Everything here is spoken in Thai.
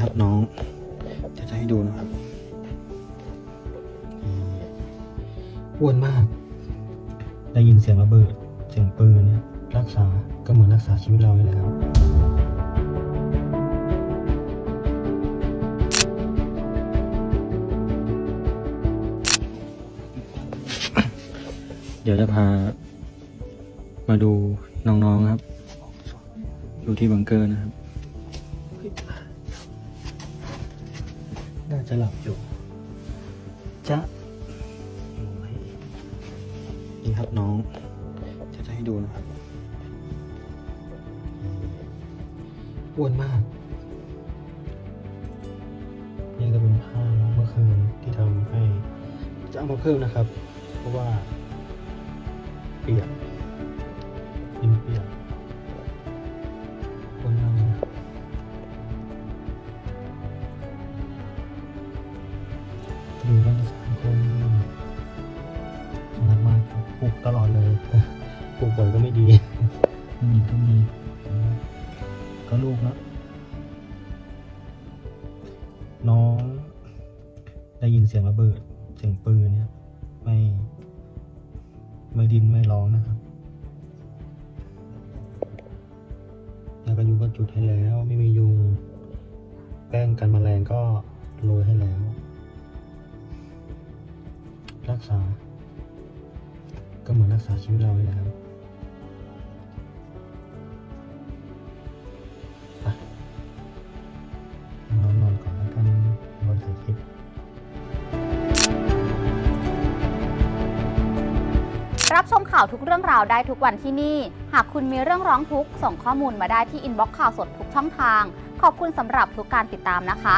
ครับน้องจะจะให้ดูนะครับอืมอ้วนมาก ได้ยินเสียงระเบิด เสียงปืนเนี่ยรักษาก็เหมือนรักษาชีวิตเราเลยนะครับเดี๋ยวจะพา มาดูน้องๆครับ อยู่ที่บังเกอร์นะครับ น่าจะหลับอยู่ จะนี่ครับน้องจะจะให้ดูนะครับอ้วนมาก นี่ก็เป็นผ้าเมื่อคืนที่ทำให้ จะเอามาเพิ่มนะครับ เพราะว่า เปียกดินเปียก อยู่กันสามคนรักมากครับปลูกตลอดเลยปลูกบ่อยก็ไม่ดีผู้หญิงก็มีก็ลูกแล้วน้องได้ยินเสียงระเบิดเสียงปืนเนี่ย ไม่ ไม่ดินไม่ร้องนะครับแล้วก็ยุงก็จุดให้แล้ว ไม่มียุงแป้งกันแมลงก็โรยให้แล้ว กษา ก็เหมือนรักษาชีวิตเราเลยนะครับไปนอนนอนก่อนแล้วกันนอนถ่ายคลิปรับชมข่าวทุกเรื่องราวได้ทุกวันที่นี่ หากคุณมีเรื่องร้องทุกข์ส่งข้อมูลมาได้ที่อินบ็อกซ์ข่าวสดทุกช่องทาง ขอบคุณสำหรับทุกการติดตามนะคะ